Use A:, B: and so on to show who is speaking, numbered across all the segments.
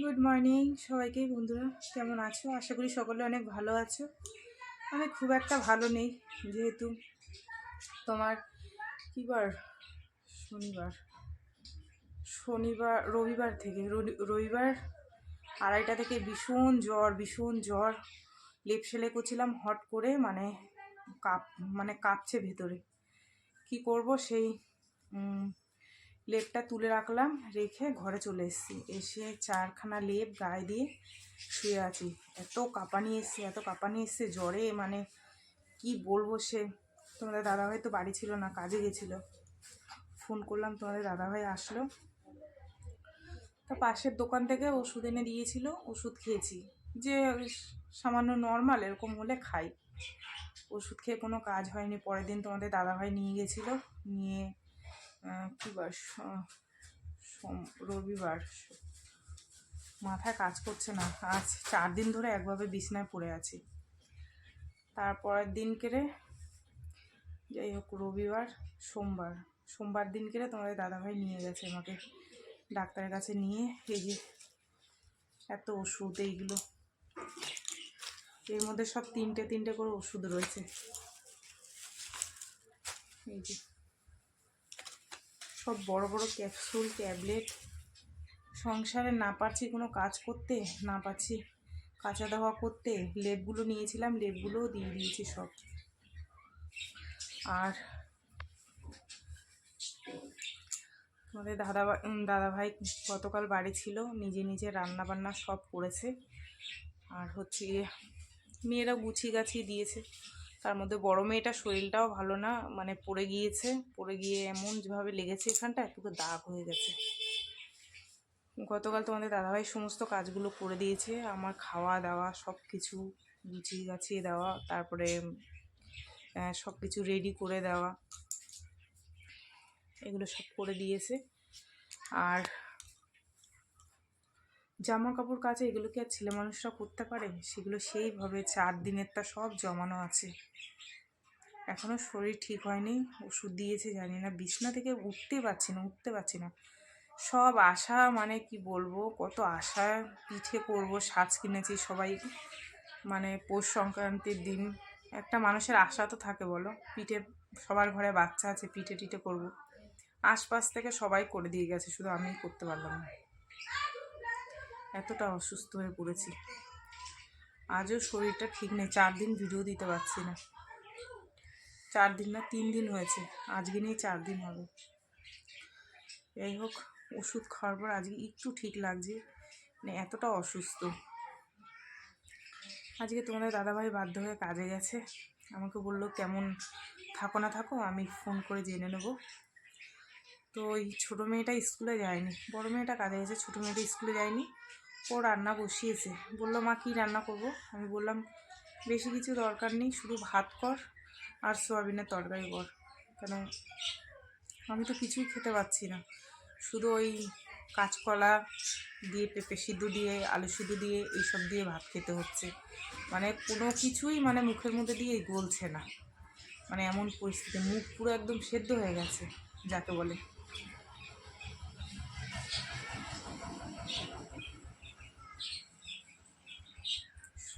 A: Good morning সবাইকে। বন্ধুরা, কেমন আছো? আশা করি সকলে অনেক ভালো আছো। আমি খুব একটা ভালো নেই, যেহেতু তোমার কী বার? শনিবার। শনিবার, রবিবার থেকে। রবি- রবিবার আড়াইটা থেকে ভীষণ জ্বর ভীষণ জ্বর। লেপ সেলাই করছিলাম হট করে মানে কাপ মানে কাঁপছে ভেতরে। কি করব সেই লেপটা তুলে রাখলাম, রেখে ঘরে চলে এসেছি। এসে চারখানা লেপ গায়ে দিয়ে শুয়ে আছি। এত কাঁপানি এসছে, এত কাঁপানি এসছে, জ্বরে মানে কি বলব সে? তোমাদের দাদাভাই তো বাড়ি ছিল না, কাজে গেছিল। ফোন করলাম, তোমাদের দাদাভাই আসলো। তা পাশের দোকান থেকে ওষুধ এনে দিয়েছিল, ওষুধ খেয়েছি। যে সামান্য নর্মাল, এরকম হলে খাই। ওষুধ খেয়ে কোনো কাজ হয়নি, পরের দিন তোমাদের দাদাভাই নিয়ে গেছিল, নিয়ে কী বার রবিবার? মাথায় কাজ করছে না। আজ চার দিন ধরে একভাবে বিছনায় পড়ে আছি। তারপরের দিন কেড়ে, যাই হোক, রবিবার, সোমবার। সোমবার দিন কেড়ে তোমাদের দাদাভাই নিয়ে গেছে আমাকে ডাক্তারের কাছে নিয়ে। এই যে এত ওষুধ, এইগুলো। এর মধ্যে সব তিনটে তিনটে করে ওষুধ রয়েছে। এই যে সব বড় বড় ক্যাপসুল ট্যাবলেট সংসারে না পারছি কোনো কাজ করতে, না পারছি কাঁচা দাওয়া করতে লেপগুলো নিয়েছিলাম লেপগুলোও দিয়ে দিয়েছি সব। আর আমাদের দাদা দাদা ভাই গতকাল বাড়ি ছিল, নিজে নিজে রান্না বান্না সব করেছে। আর হচ্ছে মেয়েরা গুছিয়ে গাছিয়ে দিয়েছে। তার মধ্যে বড় মেয়েটার শরীরটাও ভালো না মানে পড়ে গিয়েছে, পড়ে গিয়ে এমন যেভাবে লেগেছে এখানটা একটু দাগ হয়ে গেছে। গতকাল তোমাদের দাদাভাই সমস্ত কাজগুলো করে দিয়েছে, আমার খাওয়া দাওয়া সব কিছু গুছিয়ে গাছিয়ে দেওয়া, তারপরে সব কিছু রেডি করে দেওয়া, এগুলো সব করে দিয়েছে। আর জামা কাপড় কাচা এগুলো কি আর ছেলে মানুষরা করতে পারে? সেগুলো সেইভাবে চার দিনেরটা সব জমানো আছে। এখনও শরীর ঠিক হয়নি, ওষুধ দিয়েছে, জানি না। বিছনা থেকে উঠতে পারছি না, উঠতে পারছি না। সব আশা মানে কি বলব, কত আশা পিঠে করব, সাজ কিনেছি সবাই। মানে পৌষ সংক্রান্তির দিন। একটা মানুষের আশা তো থাকে বলো, পিঠে সবার ঘরে বাচ্চা আছে, পিঠে টিঠে করব। আশপাশ থেকে সবাই করে দিয়ে গেছে, শুধু আমিই করতে পারলাম না। এতটা অসুস্থ হয়ে পড়েছি। আজও শরীরটা ঠিক নেই, চার দিন ভিডিও দিতে পারছি না। চার দিন না, তিন দিন হয়েছে। আজকে নিয়ে চার দিন হবে। যাই হোক, ওষুধ খাওয়ার পর আজকে একটু ঠিক লাগছে মানে এতটা অসুস্থ। আজকে তোমাদের দাদাভাই বাধ্য হয়ে কাজে গেছে। আমাকে বলল, কেমন থাকো না থাকো, আমি ফোন করে জেনে নেব। তো ওই ছোটো মেয়েটা স্কুলে যায়নি। বড় মেয়েটা কাজে গেছে, ছোটো মেয়েটা স্কুলে যায়নি। ও রান্না বসিয়েছে। বলল, মা, কী রান্না করব? আমি বললাম, বেশি কিছু দরকার নেই, শুধু ভাত কর আর সোয়াবিনের তরকারি কর। কেন, আমি তো কিছুই খেতে পাচ্ছি না। শুধু ওই কাঁচকলা দিয়ে, পেঁপে সিদ্ধ দিয়ে, আলু সিদ্ধ দিয়ে, এইসব দিয়ে ভাত খেতে হচ্ছে। মানে কোনো কিছুই মানে মুখের মধ্যে দিয়ে গলছে না। মানে এমন পরিস্থিতি, মুখ পুরো একদম সেদ্ধ হয়ে গেছে, যাকে বলে।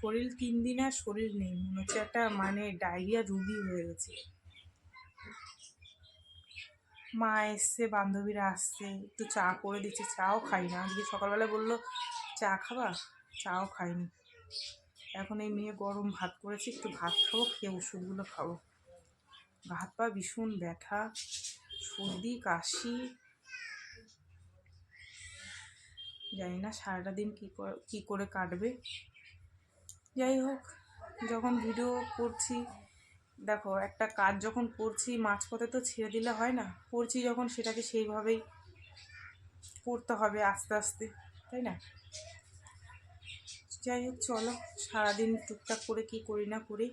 A: শরীর, তিন দিন আর শরীর নেই। মনে হচ্ছে একটা মানে ডায়রিয়া রুগী হয়ে গেছে। মা এসছে, বান্ধবীরা আসছে, একটু চা করে দিচ্ছে। চাও খাই না। আজকে সকালবেলা বলল, চা খাবা? চাও খাইনি। এখন এই মেয়ে গরম ভাত করেছি, একটু ভাত খাব, খেয়ে ওষুধগুলো খাব। হাত পা ভীষণ ব্যথা, সর্দি, কাশি। জানি না সারাটা দিন কী কী করে কাটবে। যাই হোক, যখন ভিডিও করছি, দেখো, একটা কাজ যখন করছি, মাঝপথে তো ছেড়ে দিলে হয় না। করছি যখন, সেটাকে সেইভাবেই করতে হবে আস্তে আস্তে, তাই না? যাই হোক, চলো, সারাদিন টুকটাক করে কি করি না করি,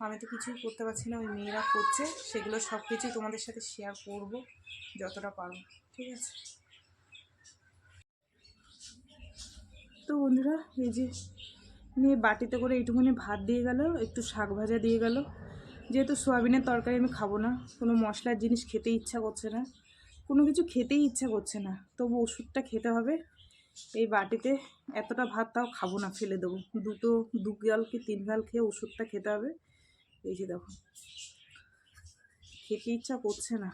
A: আমি তো কিছুই করতে পারছি না, ওই মেয়েরা করছে, সেগুলো সব কিছুই তোমাদের সাথে শেয়ার করব, যতটা পারব ঠিক আছে? তো বন্ধুরা, এই যে নিয়ে বাটিতে করে এইটুকুনি ভাত দিয়ে গেল, একটু শাক ভাজা দিয়ে গেল। যেহেতু সোয়াবিনের তরকারি আমি খাব না, কোনো মশলার জিনিস খেতে ইচ্ছা করছে না। কোনো কিছু খেতেই ইচ্ছা করছে না, তবু ওষুধটা খেতে হবে। এই বাটিতে এতটা ভাত তাও খাব না, ফেলে দেবো। দুটো, দু গাল কি তিন গাল খেয়ে ওষুধটা খেতে হবে? এই যে দেখো। খেতে ইচ্ছা করছে না।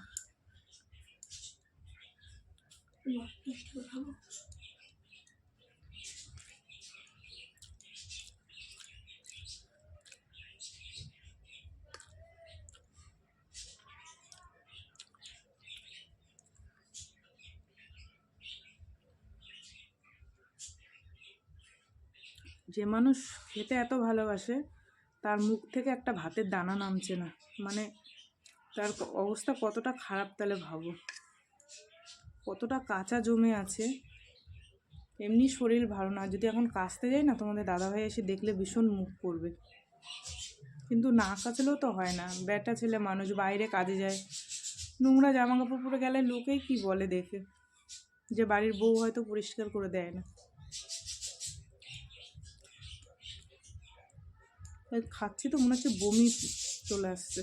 A: যে মানুষ খেতে এত ভালোবাসে, তার মুখ থেকে একটা ভাতের দানা নামছে না। মানে তার অবস্থা কতটা খারাপ তাহলে ভাবো। কতটা কাঁচা জমে আছে। এমনি শরীর ভালো না। যদি এখন কাচতে যাই না, তোমাদের দাদাভাই এসে দেখলে ভীষণ মুখ করবে। কিন্তু না কাচলেও তো হয় না। বেটা ছেলে মানুষ, বাইরে কাজে যায়। নোংরা জামা কাপড় পরে গেলে লোকেই কি বলে দেখে? যে বাড়ির বউ হয়তো পরিষ্কার করে দেয় না। খাচ্ছি তো, মনে হচ্ছে বমি চলে আসছে।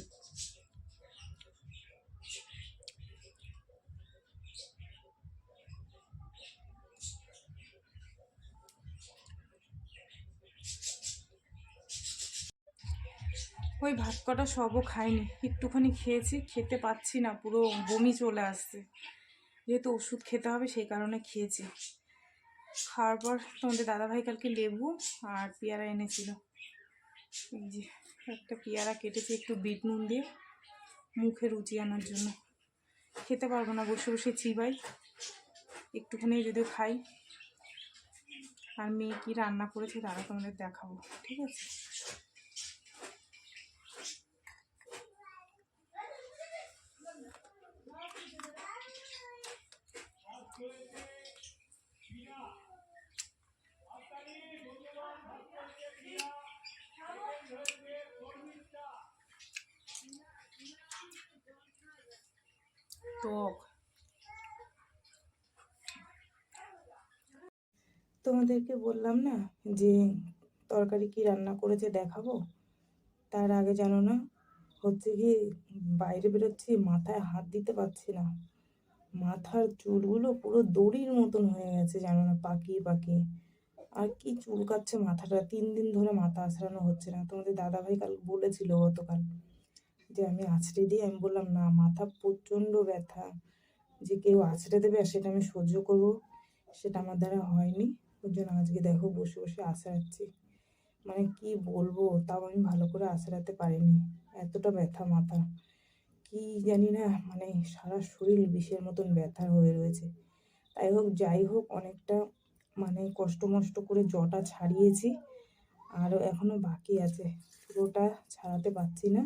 A: ওই ভাত কটা সবও খাইনি, একটুখানি খেয়েছি, খেতে পাচ্ছি না, পুরো বমি চলে আসছে। যেহেতু ওষুধ খেতে হবে, সেই কারণে খেয়েছি। খাওয়ার পর তোমাদের দাদাভাই কালকে লেবু আর পেয়ারা এনেছিল। এই যে, একটা পেয়ারা কেটেছি একটু বিট নুন দিয়ে, মুখে রুচি আনার জন্য। খেতে পারব না বসে বসে চিবাই। একটুখানি যদি খাই, আর মেয়ে কী রান্না করেছে তারা তোমাদের দেখাবো, ঠিক আছে? টক। তোমাদেরকে বললাম না যে তরকারি কি রান্না করেছে দেখাবো? তার আগে জানো না, হচ্ছে কি বাইরে বেরোচ্ছি, মাথায় হাত দিতে পারছি না। মাথার চুলগুলো পুরো দড়ির মতন হয়ে গেছে, জানো না, পাকিয়ে পাকিয়ে। আর কি চুলকাচ্ছে মাথাটা, তিন দিন ধরে মাথা আঁচড়ানো হচ্ছে না। তোমাদের দাদাভাই কাল বলেছিল গতকাল। যে আমি আছড়ে দিয়ে আমি বললাম, না, মাথা প্রচণ্ড ব্যথা। যে কেউ আছড়ে দেবে আর সেটা আমি সহ্য করব, সেটা আমার দ্বারা হয়নি। ওর জন্য আজকে দেখো বসে বসে আছড়াচ্ছি। মানে কি বলব, তাও আমি ভালো করে আছড়াতে পারিনি। এতটা ব্যথা মাথা। কি জানি না মানে সারা শরীর বিষের মতন ব্যথা হয়ে রয়েছে। তাই হোক, যাই হোক, অনেকটা মানে কষ্ট মষ্ট করে জটা ছাড়িয়েছি। আরও এখনও বাকি আছে। পুরোটা ছাড়াতে পারছি না।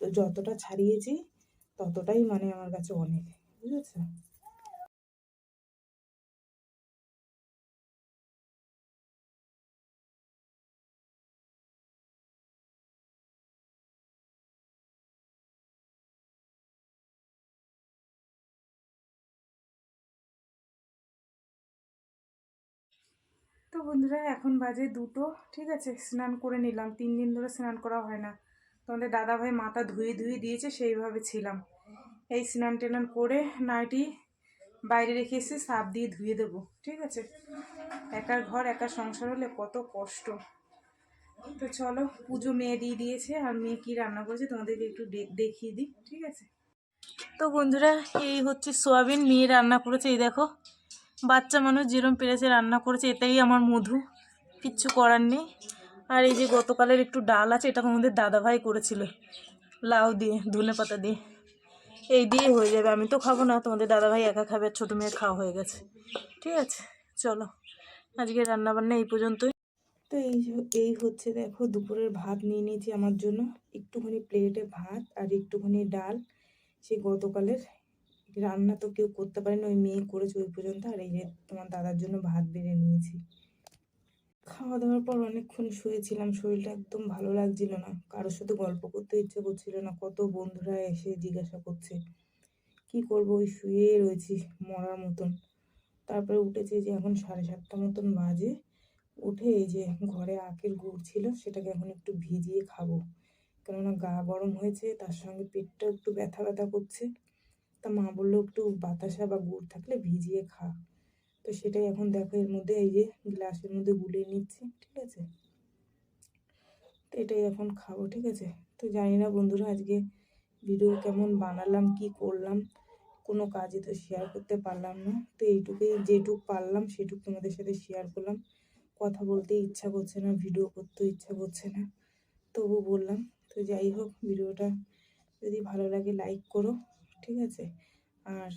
A: তো যতটা ছাড়িয়েছি, ততটাই মানে আমার কাছে অনেক, বুঝেছ? তো বন্ধুরা, এখন বাজে দুটো, ঠিক আছে? স্নান করে নিলাম। তিন দিন ধরে স্নান করা হয় না। তোমাদের দাদাভাই মাথা ধুয়ে ধুয়ে দিয়েছে, সেইভাবে ছিলাম। এই স্নান টেনান করে নাইটি বাইরে রেখে এসে সাপ দিয়ে ধুয়ে দেবো, ঠিক আছে? একার ঘর একা সংসার হলে কত কষ্ট। তো চলো, পুজো মেয়ে দিয়ে দিয়েছে, আর মেয়ে কী রান্না করেছে তোমাদেরকে একটু দেখিয়ে দিই, ঠিক আছে? তো বন্ধুরা, এই হচ্ছে সোয়াবিন, মেয়ে রান্না করেছে, এই দেখো। বাচ্চা মানুষ যেরম পেরেছে রান্না করেছে এটাই আমার মধু, কিচ্ছু করার নেই। আর এই যে গতকালের একটু ডাল আছে, এটা আমাদের দাদাভাই করেছিল। লাউ দিয়ে, ধনে পাতা দিয়ে। এই দিয়ে হয়ে যাবে। আমি তো খাব না, তোমাদের দাদাভাই একা খাবে, আর ছোটো মেয়ে খাওয়া হয়ে গেছে। ঠিক আছে, চলো। আজকে রান্না বান্না এই পর্যন্তই। তো এই এই হচ্ছে দেখো, দুপুরের ভাত নিয়ে নিয়েছি আমার জন্য। একটুখানি প্লেটে ভাত আর একটুখানি ডাল। সে গতকালের রান্না তো কেউ করতে পারেনি, ওই মেয়ে করেছে ওই পর্যন্ত। আর এই যে তোমার দাদার জন্য ভাত বেড়ে নিয়েছি। খাওয়া দাওয়ার পর অনেকক্ষণ শুয়েছিলাম, শরীরটা একদম ভালো লাগছিল না। কারোর সাথে গল্প করতে ইচ্ছে করছিল না, কত বন্ধুরা এসে জিজ্ঞাসা করছে, কি করব? ওই শুয়ে রয়েছি মরার মতন। তারপরে উঠেছি যে এখন সাড়ে সাতটা মতন বাজে। উঠে এই যে ঘরে আখের গুড় ছিল, সেটাকে এখন একটু ভিজিয়ে খাব। কেননা গা গরম হয়েছে, তার সঙ্গে পেটটা একটু ব্যথা ব্যথা করছে। তা মা বলল, একটু বাতাসা বা গুড় থাকলে ভিজিয়ে খা। তো সেটাই এখন দেখো এর মধ্যে এই যে গ্লাসের মধ্যে গুলিয়ে নিচ্ছি, ঠিক আছে? তো এটাই এখন খাব, ঠিক আছে? তো জানি না বন্ধুরা আজকে ভিডিও কেমন বানালাম, কি করলাম, কোনো কাজে তো শেয়ার করতে পারলাম না। তো এইটুকুই, যেটুক পারলাম সেটুক তোমাদের সাথে শেয়ার করলাম। কথা বলতে ইচ্ছা করছে না ভিডিও করতে ইচ্ছা করছে না, তবু বললাম। তো যাই হোক, ভিডিওটা যদি ভালো লাগে লাইক করো, ঠিক আছে? আর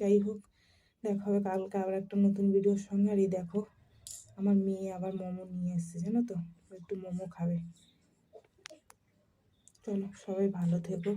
A: যাই হোক দেখা হবে কালকে আবার একটা নতুন ভিডিওর সঙ্গে। আর এই দেখো, আমার মেয়ে আবার মোমো নিয়ে এসছে, জানো তো? একটু মোমো খাবে। চলো, সবাই ভালো থেকো।